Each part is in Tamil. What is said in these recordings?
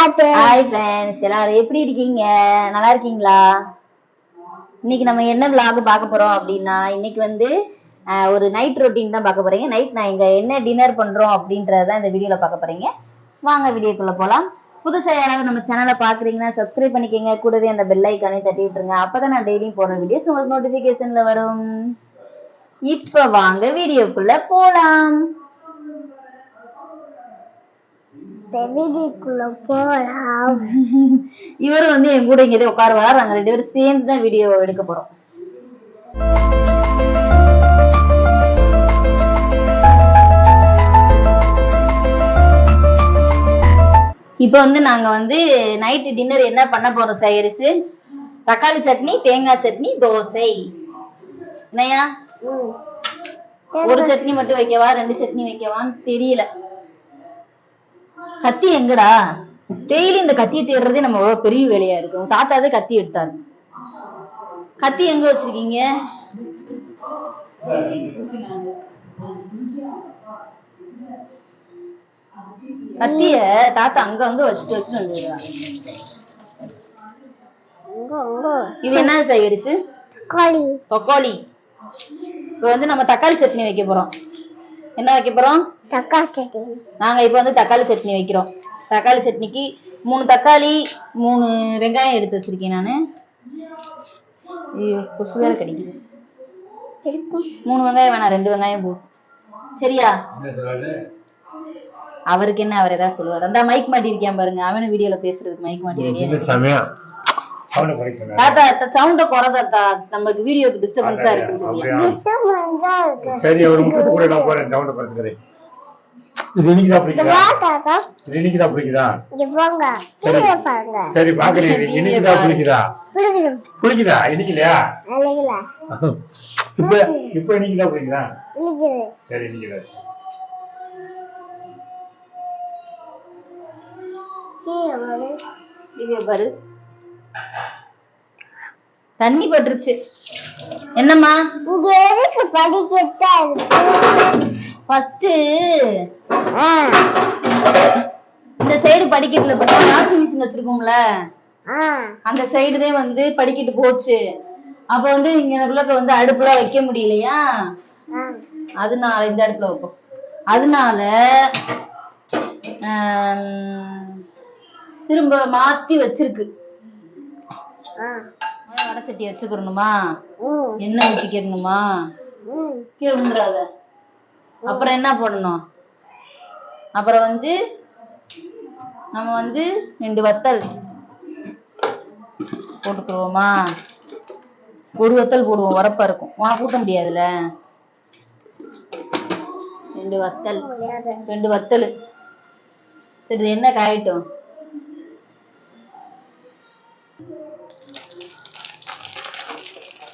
ஹாய் ஃப்ரெண்ட்ஸ் எல்லாரும் எப்படி இருக்கீங்க? நல்லா இருக்கீங்களா? இன்னைக்கு நம்ம என்ன vlog பார்க்க போறோம் அப்படின்னா இன்னைக்கு வந்து ஒரு நைட் ரொட்டீன் தான் பார்க்க போறீங்க. நைட் நான் இங்க என்ன டின்னர் பண்றோம் அப்படின்றத இந்த வீடியோல பார்க்க போறீங்க. வாங்க வீடியோக்குள்ள போலாம். புதுசா யாராவது நம்ம சேனலை பாக்குறீங்கன்னா சப்ஸ்கிரைப் பண்ணிக்கங்க. கூடவே அந்த பெல் ஐக்கானே தட்டி விட்டுருங்க. அப்பதான் நான் டெய்லியும் போடுற வீடியோஸ் உங்களுக்கு நோட்டிபிகேஷன்ல வரும். இப்ப வாங்க வீடியோக்குள்ள போலாம். வீடியோக்குள்ள போலாம். இவர் வந்து என் கூட இங்கே உட்காருவார். நாங்க ரெண்டு பேரும் சேர்ந்து தான் வீடியோ எடுக்க போறோம். இப்போ வந்து நாங்க வந்து நைட்டு டின்னர் என்ன பண்ண போறோம் சைரிஸ் தக்காளி சட்னி தேங்காய் சட்னி தோசை. என்னையா ஒரு சட்னி மட்டும் வைக்கவா? ரெண்டு சட்னி வைக்கவான்னு தெரியல. கத்தி எங்கடா? டெய்லி இந்த கத்தியை தேடுறதே நம்ம எவ்வளவு பெரிய வேலையா இருக்கு. உங்க தாத்தா தான் கத்தி எடுத்தாரு. கத்தி எங்க வச்சிருக்கீங்க? கத்திய தாத்தா அங்க அங்க வச்சுட்டு வச்சுட்டு உங்க இது என்ன சைடிஸ் கோழி தக்காளி. இப்போ வந்து நம்ம தக்காளி சட்னி வைக்க போறோம். என்ன வைக்க போறோம்? தக்காளி சட்னி. நாங்க இப்போ வந்து தக்காளி சட்னி வைக்கிறோம். தக்காளி சட்னிக்கு மூணு தக்காளி மூணு வெங்காயம் எடுத்து வச்சிருக்கேன் நானு. ஐயோ கொசு வேற கடிக்குது. மூணு வெங்காயம் வேணாம் ரெண்டு வெங்காயம் போ. சரியா? அவருக்கு என்ன அவர் ஏதாவது சொல்லுவார்? அந்த மைக் மாட்டி இருக்கான் பாருங்க அவனும் வீடியோல பேசுறதுக்கு மைக் மாட்டி ரெடியா சமயம். சவுண்ட் குறைக்க சொன்னாரு. தாத்தா சவுண்ட குறை தாத்தா. நமக்கு வீடியோக்கு டிஸ்டர்பன்ஸா இருக்கு அப்படியா? டிஸ்டர்பன்ஸா இருக்கு சரி ஒரு முக்கத்து கூட நான் போறேன். சவுண்ட் குறைச்சுக்கிறேன் இது இன்னைக்கு தான் பிடிக்குதா வா தாத்தா இது இன்னைக்கு தான் பிடிக்குதா? இங்க போங்க. கீழே பாருங்க. சரி பாக்கலையே இது இன்னைக்கு தான் பிடிக்குதா? பிடிக்கணும். பிடிக்குதா? இன்னைக்கு இல்லையா அழகுல இப்ப இப்ப இன்னைக்கு தான் பிடிக்குதா? பிடிக்குது சரி இன்னைக்கு தான் கீழே பாரு. தண்ணி பட்டுருச்சு. என்னம்மா? இங்க எதுக்கு படிக்கட்டா இருக்கு? ஃபர்ஸ்ட் ஆ இந்த சைடு படிக்கட்டுல பார்த்தா வாஷிங் மிஷின் வச்சிருக்கோம்ல? அந்த சைடு தான் வந்து படிக்கட்டு போச்சு. அப்ப வந்து இங்க உள்ளக்க வந்து அடுப்புல வைக்க முடியலையா? அதனால இந்த அடுப்புல வைப்போம். அதனால திரும்ப மாத்தி வச்சிருக்கு. வடை சட்டி வச்சுக்கிறணுமா? ம் எண்ணெய் ஊத்திக்கிறணுமா? ம். கீழே விழுந்துடாத அப்புறம் என்ன பண்ணணும் அப்புறம் வந்து நம்ம வந்து ரெண்டு வத்தல் போட்டுக்கிடுவோமா? ஒரு வத்தல் போடுவோம் உரப்பா இருக்கும். உனக்கு கூட்ட முடியாதுல்ல? ரெண்டு வத்தல் ரெண்டு வத்தல். சரி என்ன காயட்டும்?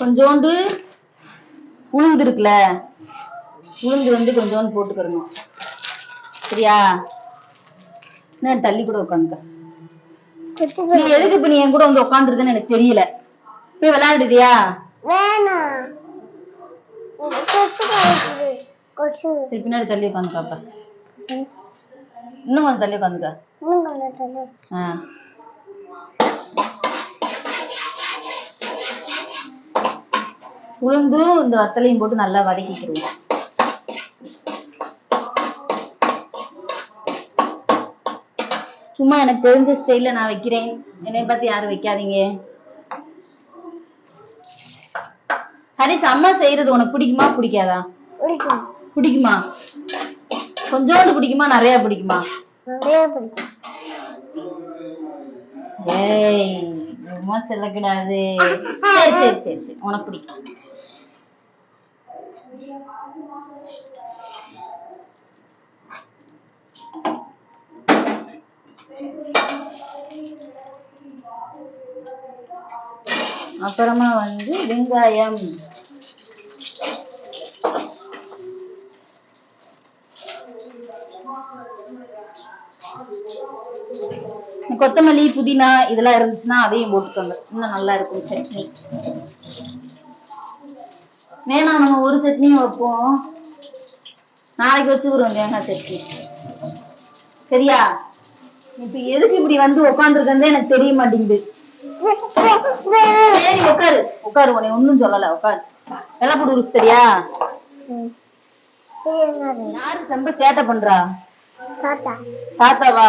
கொஞ்சோண்டு உளுந்து இருக்குல்ல? உளுந்து வந்து கொஞ்சோண்டு போட்டுக்கிறணும். சரியா என்ன தள்ளி கூட உட்காந்துக்க நீ எதுக்கு இப்ப நீ என் கூட வந்து உட்காந்துருக்கன்னு எனக்கு தெரியல. போய் விளையாடுறியா சரி பின்னாடி தள்ளி உட்காந்து பாப்பா இன்னும் கொஞ்சம் தள்ளி உட்காந்துக்க. ஆ. உளுந்தும் இந்த வத்தலையும் போட்டு நல்லா வதக்கிக்கிடுவோம் சும்மா எனக்கு தெரிஞ்ச ஸ்டைல்ல நான் வைக்கிறேன். என்னை பார்த்து யாரும் வைக்காதீங்க. ஹரிஸ் அம்மா செய்யறது உனக்கு பிடிக்குமா? பிடிக்காதா? பிடிக்கும்? கொஞ்சோண்டு பிடிக்குமா? நிறைய பிடிக்குமா? நிறைய பிடிக்கும். ஏய் சும்மா சொல்லக்கூடாது. சரி சரி சரி சரி. உனக்கு பிடிக்கும். அப்புறமா வந்து வெங்காயம். கொத்தமல்லி புதினா இதெல்லாம் இருந்துச்சுன்னா அதையும் போட்டுக்கோங்க. இன்னும் நல்லா இருக்கும் சட்னி. வேணாம் நம்ம ஒரு சட்னியும் வைப்போம். நாளைக்கு வச்சுக்கிறோம் தேங்காய் சட்னி. சரியா? இப்ப எதுக்கு இப்படி வந்து உட்காந்துருக்கே எனக்கு தெரிய மாட்டேங்குது. சரி உட்காரு. உட்காரு உன்னை ஒண்ணும் சொல்லல உட்காரு. எல்லாம் போட்டு உருசு சரியா? யாரு ரொம்ப சேட்டை பண்றா? தாத்தா. தாத்தாவா?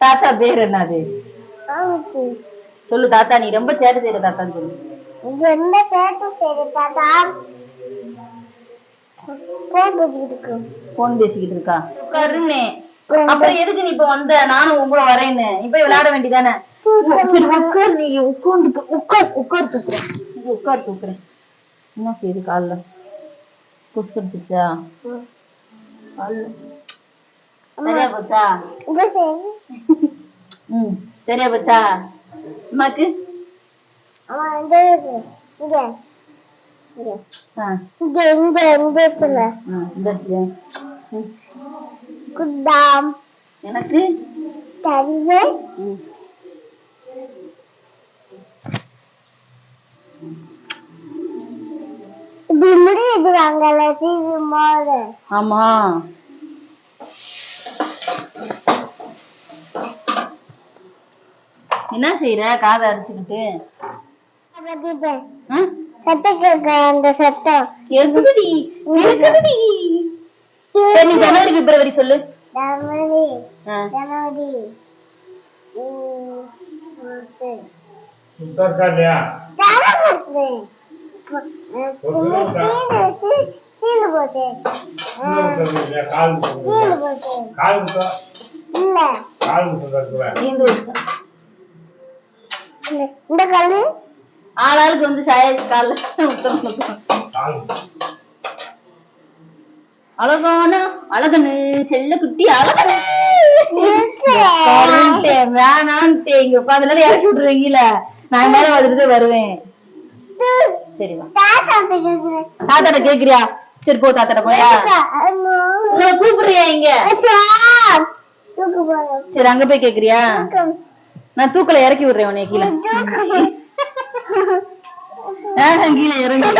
தாத்தா பேர் என்னது? சொல்லு தாத்தா நீ ரொம்ப சேட்டை செய்யற தாத்தான்னு சொல்லு. என்ன பேட்டு சரி தாத்தா? போன் பேசிக்கிட்டு இருக்கு. போன் பேசிக்கிட்டு இருக்கா? உட்காருன்னு. அப்புறம் எதுக்கு நீ இப்ப வந்த? நானும் உன் கூட வரேன்னு. போய் விளையாட வேண்டியதானே? சரி உட்கார் நீ உட்காந்து உட்கார் உட்கார் தூக்குறேன். உட்கார் தூக்குறேன். என்ன செய்யுது கால்ல? கொசு. கால்ல சரியா போச்சா? ம் சரியா போச்சா? அம்மாக்கு? ஆமா இந்த இருக்கு. இங்க இங்க ஆ இங்க இங்க இந்த இடத்துல ஆ, இந்த இடத்துல. ம். குத்தாம் எனக்கு தருவே ம். இப்படி டிவி மோது ஆமா. என்ன செய்யற காதை அடிச்சுக்கிட்டு? சத்தம் கேட்க அந்த சத்தம். கேக்குதுடி கேக்குதுடி சரி நீ ஜனவரி பிப்ரவரி சொல்லு. ஜனவரி ஆ. ஜனவரி. ம், மார்ச். கால். கால் கால். இந்த- கல்லு ஆளாளுக்கு வந்து சாய கால. கால் அழகான அழகனு செல்ல குட்டி அழகனு. வேணான்ட்டேன் இங்க உட்காந்துல இறக்கி விட்டுருவீங்கல நான் மேல வந்துட்டு வருவேன். சரி வா. தாத்தாட்ட கேக்குறியா? சரி போ தாத்தாட்ட போயா. உங்களை கூப்பிடுறியா இங்க. சரி அங்க போய் கேக்குறியா. நான் தூக்கல இறக்கி விடுறேன் உன்னை கீழே. கீழே இறங்கி.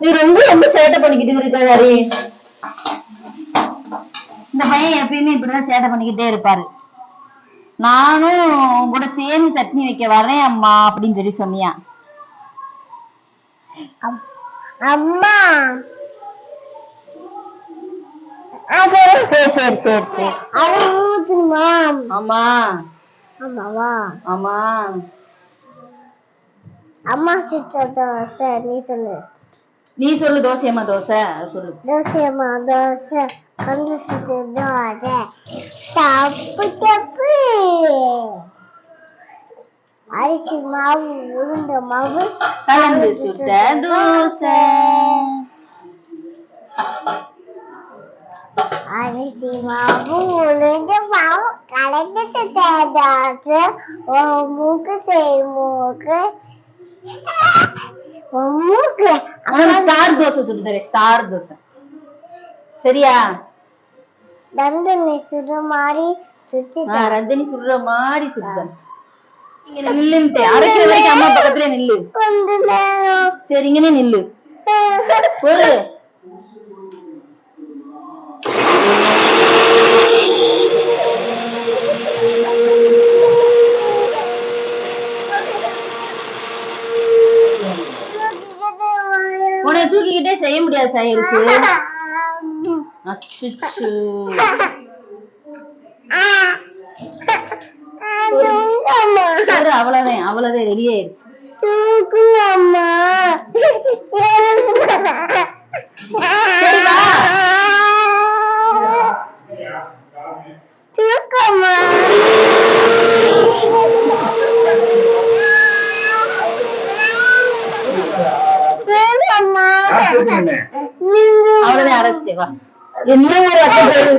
நீ ரொம்ப ரொம்ப சேட்டை பண்ணிக்கிட்டு இருக்க ஹரி இந்த பையன் எப்பயுமே இப்படிதான் சேட்டை பண்ணிக்கிட்டே இருப்பாரு. நானும் கூட சேர்ந்து சட்னி வைக்க வரேன் அம்மா அப்படின்னு சொல்லி சொன்னியா? அம்மா. அது சரி சரி சரி சரி. அது ஊத்துமா? ஆமா ஆமாவா ஆமா அம்மா சுத்தம் சரி நீ சொல்லு. நீ சொல்லு தோசையம்மா தோசை. சொல்லு. தோசைமா தோசை. கண்டு சுத்து தோசை தப்பு அரிசி மாவு உளுந்த மாவு கலந்து சுட்ட தோசை. அரிசி மாவு உளுந்த மாவு கலந்து சுட்ட தோசை. ஓ மூக்கு தேய் மூக்கு. ஸ்டார் தோசை சுட்டு தரேன். ஸ்டார் தோசை. சரியா? தண்டனை சுடு மாதிரி ரஜினி சுடுற மாதிரி சுடுதேன் நில்லுன்ட்டு. அரைக்கிற வரைக்கும் அம்மா பக்கத்துல நில்லு. சரி இங்கனே நில்லு. ஒரு உன்னை தூக்கிக்கிட்டே செய்ய முடியாது சைருக்கு அச்சோ அவ்வளவுதான் அவ்வளவுதான் ரெடி ஆயிடுச்சு சரி, வா. தூக்கமா வேணாம்மா. சாப்பிட்டுக்கோங்க. நீங்க அவ்வளவுதான் அரைச்சிட்டே வா என்ன ஒரு அத்தை பேரு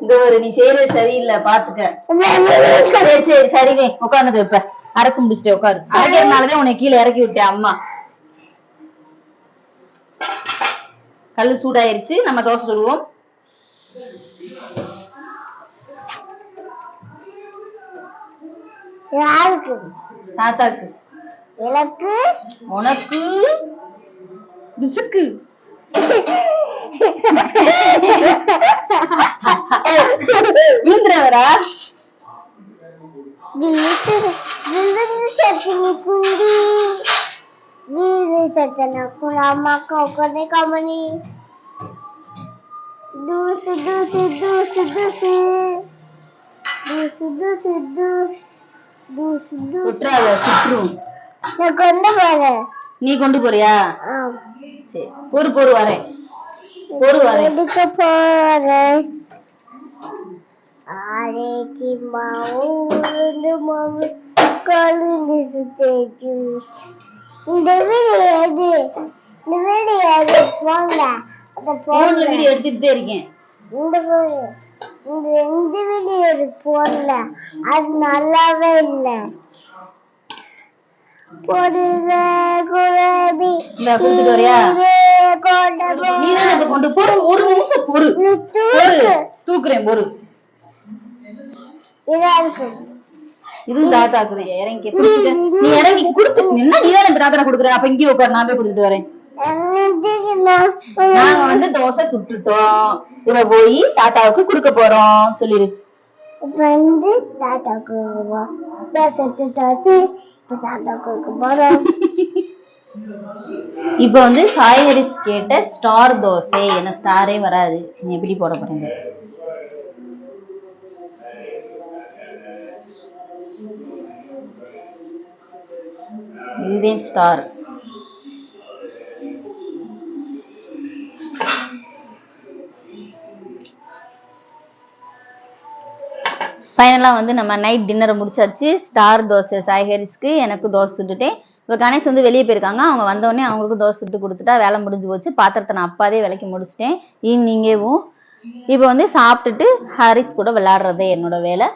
இந்த ஒரு நீ செய்யறது சரியில்லை பாத்துக்க. சரி சரி சரிவே உட்காந்துக்க இப்ப. அரைச்சு முடிச்சிட்டு உட்காரு அரைக்கிறதுனாலதான் உன்னை கீழே இறக்கி விட்டேன் அம்மா. கல்லு சூடாயிருச்சு நம்ம தோசை யாருக்கு? தாத்தாக்கு. எனக்கு? உனக்கு? பிசுக்கு விழுந்துறாதரா விழுந்து விழுந்து சத்தினி குண்டி வீடு சத்தன குலாமா கோக்கனை கமனி. தூசு தூசு விட்டுறாத சுற்றும் நான் கொண்டு போறேன். நீ கொண்டு போறியா. சரி பொறு பொறு வரேன். பொறு வரேன் எடுக்க போறேன் ஆரேச்சி மாவு உளுந்து மாவு கலந்து சுத்தேச்சு இந்த வீடு எது? இந்த வீடு எது? போங்க. அந்த போன்ல போன்ல வீடியோ எடுத்துட்டே இருக்கேன். இந்த வீடு இந்த இந்த வீடு எது அது நல்லாவே இல்லை. பொருள குழம்பி. இந்தா, கொடுத்துட்டு வரியா? நீ தானே கொண்டு பொறு ஒரு நிமிஷம் பொறு. தூக்குறேன் பொறு. இதா தாத்தாக்குது இறங்கி நீ இறங்கி கொடுத்து நின்னா நீ தானே தாத்தா கொடுக்குற அப்ப இங்கே உட்கார் நான் போய் கொடுத்துட்டு வரேன். நாங்க வந்து தோசை சுட்டுட்டோம். இவ போய் தாத்தாவுக்கு கொடுக்க போறோம். சொல்லிரு. வந்து தாத்தா கொடுக்குவோம் பேசிட்டு தாத்தி இப்ப தாத்தா கொடுக்க போறோம். இப்ப வந்து சாய்ஹரிஸ் கேட்ட ஸ்டார் தோசை ஏன்னா ஸ்டாரே வராது. நீ எப்படி போட போறீங்க? இதுதான் ஸ்டார் ஃபைனலாக வந்து நம்ம நைட் டின்னரை முடிச்சாச்சு. ஸ்டார் தோசை சாய்ஹரிஸ்க்கு எனக்கு தோசை சுட்டுட்டேன். இப்போ கணேஷ் வந்து வெளியே போயிருக்காங்க. அவங்க வந்தோடனே அவங்களுக்கு தோசை சுட்டு கொடுத்துட்டா வேலை முடிஞ்சு போச்சு. பாத்திரத்தை நான் அப்பாதே விலைக்கு முடிச்சிட்டேன். ஈவினிங்கேவும் இப்போ வந்து சாப்பிட்டுட்டு ஹரிஸ் கூட விளையாடுறதே என்னோட வேலை.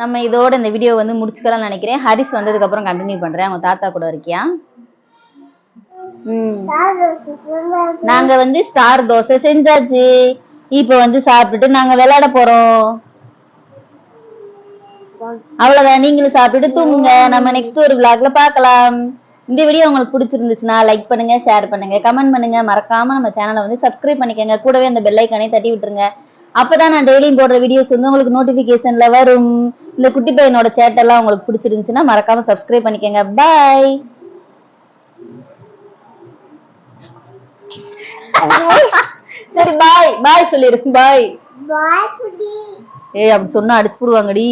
நம்ம இதோட இந்த வீடியோ வந்து முடிச்சுக்கலாம்னு நினைக்கிறேன். ஹரிஸ் வந்ததுக்கப்புறம் கண்டினியூ பண்ணுறேன் அவங்க தாத்தா கூட இருக்கியா? நாங்க வந்து ஸ்டார் தோசை செஞ்சாச்சு. இப்போ வந்து சாப்பிட்டுட்டு நாங்க விளையாட போறோம். அவ்வளவுதான். நீங்களும் சாப்பிட்டுட்டு தூங்குங்க. நம்ம நெக்ஸ்ட் ஒரு விளாக்ல பாக்கலாம் இந்த வீடியோ உங்களுக்கு பிடிச்சிருந்துச்சுன்னா லைக் பண்ணுங்க ஷேர் பண்ணுங்க கமெண்ட் பண்ணுங்க. மறக்காம நம்ம சேனலை வந்து சப்ஸ்கிரைப் பண்ணிக்கங்க. கூடவே அந்த பெல் ஐக்கானே தட்டி விட்டுருங்க. அப்பதான் நான் டெய்லியும் போடுற வீடியோஸ் வந்து உங்களுக்கு நோட்டிபிகேஷன்ல வரும். இந்த குட்டி பையனோட சேட்டெல்லாம் உங்களுக்கு பிடிச்சிருந்துச்சுன்னா மறக்காம சப்ஸ்கிரைப் பண்ணிக்கங்க. பாய் சரி பாய் பாய் சொல்லிரு. பாய் ஏய் அப்படி சொன்னா அடிச்சு போடுவாங்கடி.